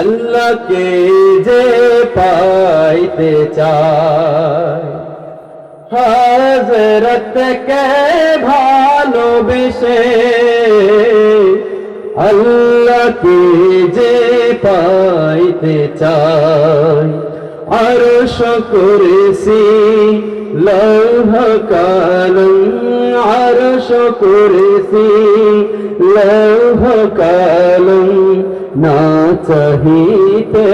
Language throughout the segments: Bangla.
আল্লাহকে যে পাইতে চায়। হজরতকে ভালোবেসে আল্লাহকে যে পাইতে চায়। আরশ করেছি লৌহ কালম আরশ করেছি লৌহ কালম না চাহিতে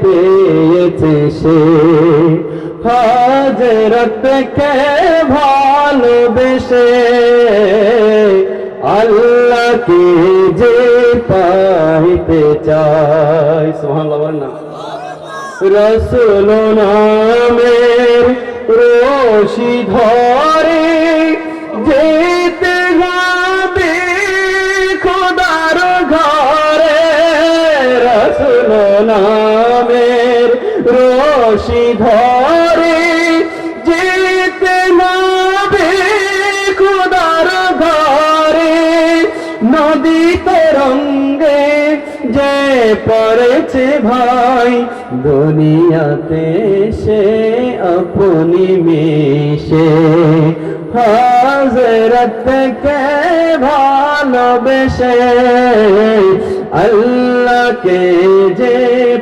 পেয়েছে সে। হাজরতকে ভালোবেসে আল্লাহকে যে পাইতে চাই বলেন না। রসুল নামের রশি ধরে যেতে নামের রশি ধরে যেতে হবে খুদার ঘরে নদী তরঙ্গে যে পড়েছে ভাই দুনিয়াতে সে আপনি মিশে। হাজরতকে ভালোবেসে আল্লাহকে যে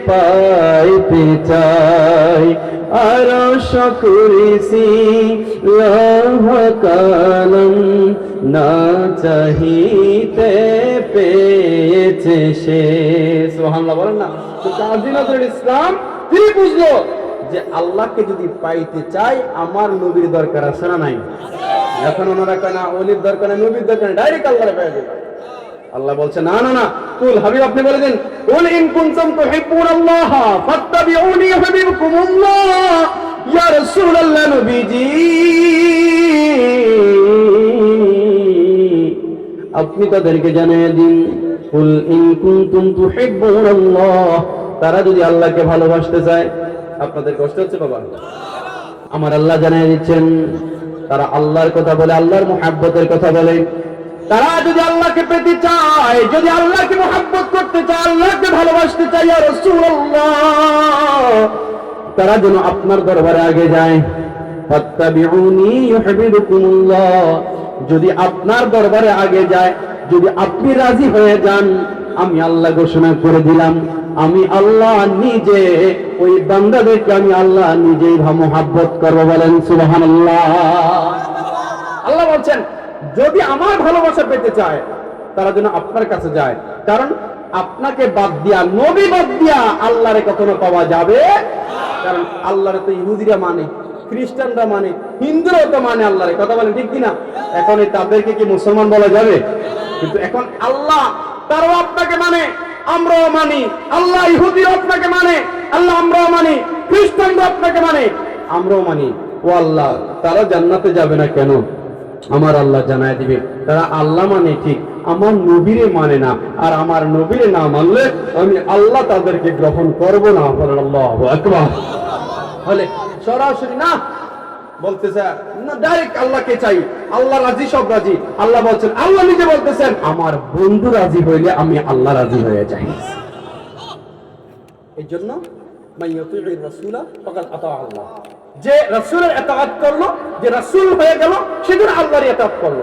পাইতে চাই। আরও শকুরিসি লৌহ কালম না চাহিতে পেয়েছে সে। সুবহানাল্লাহ, বলেন না। তো কাজী নজরুল ইসলাম তিনি বুঝলো যে আল্লাহকে যদি পাইতে চাই, আমার নবীর দরকার আছে না নাই? এখন ওনারা কয়, না অলির দরকার নবীর দরকার ডাইরেক্ট আল্লাহরে পেয়ে যাবে আল্লাহ বলছে, না না না, কুল হাবিব, আপনি বলে দিন, কুল ইন কুনতুম তুহিব্বুন আল্লাহ ফাত্তাবিউনি ইউহিব্বুকুমুল্লাহ ইয়া রাসূলুল্লাহ, নবীজি। আপনি তাদেরকে জানিয়ে দিন, কুল ইন কুনতুম তুহিব্বুন আল্লাহ তারা যদি আল্লাহকে ভালোবাসতে চায়, আপনাদের কষ্ট হচ্ছে বাবা। আমার আল্লাহ জানিয়ে দিচ্ছেন, তারা আল্লাহর কথা বলে, আল্লাহর মুহাব্বতের কথা বলে। তারা যদি আল্লাহকে পেতে চায়, যদি আল্লাহকে মোহাব্বত করতে চায়, আল্লাহকে ভালোবাসতে চায় রাসূলুল্লাহ, তারা যেন আপনার দরবারে আগে যায়। ফাত্তাবিউনি ইউহিব্বুকুমুল্লাহ। যদি আপনার দরবারে আগে যায়, যদি আপনি রাজি হয়ে যান, আমি আল্লাহ ঘোষণা করে দিলাম, আমি আল্লাহ নিজে, ওই বান্দাদেরকে আমি আল্লাহ নিজেই মোহাব্বত করব বলেন, সুবহানাল্লাহ। আল্লাহ বলছেন, যদি আমার ভালোবাসা পেতে চায়, তারা যেন আপনার কাছে যায়। কারণ আপনাকে বাদ দিয়া, নবী বাদ দিয়া আল্লাহরে কখনো পাওয়া যাবে কারণ আল্লাহরে তো ইহুদিরা মানে। খ্রিস্টানরা মানে হিন্দুরাও তো মানে আল্লাহরে কথা বলেন ঠিক কিনা? এখন এই তাদেরকে কি মুসলমান বলা যাবে? কিন্তু এখন আল্লাহ, তারাও আপনাকে মানে আমরাও মানি। আল্লাহ ইহুদিরা আপনাকে মানে আল্লাহ আমরাও মানি খ্রিস্টানরা আপনাকে মানে আমরাও মানি। ও আল্লাহ, তারা জান্নাতে যাবে না কেন? আমার আল্লাহ জানায় দিবে, তারা আল্লাহ মানে ঠিক, আমার নবীরে মানে না, আর আমার নবীরে না মানলে আমি আল্লাহ তাদেরকে গ্রহণ করব না আল্লাহু আকবার। হলে সরাসরি না বলতেছে না ডাইরেক্ট আল্লাহকে চাই। আল্লাহ রাজি, সব রাজি। আল্লাহ বলছেন, আল্লাহ নিজে বলতেছেন, আমার বন্ধু রাজি হইলে আমি আল্লাহ রাজি হয়ে যাই। এই জন্য যে রাসূলের ইতাআত করল, যে রাসূল হয়ে গেল, সে যেন আল্লাহর ইতাআত করল।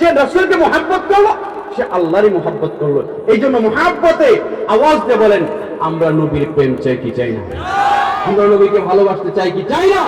যে রাসূলকে মুহাব্বত করল, সে আল্লাহরই মুহাব্বত করল। এই জন্য মুহাব্বতে আওয়াজ দিয়ে বলেন, আমরা নবীর প্রেম চাই কি চাই না? নবীকে ভালোবাসতে চাই কি? চাই না!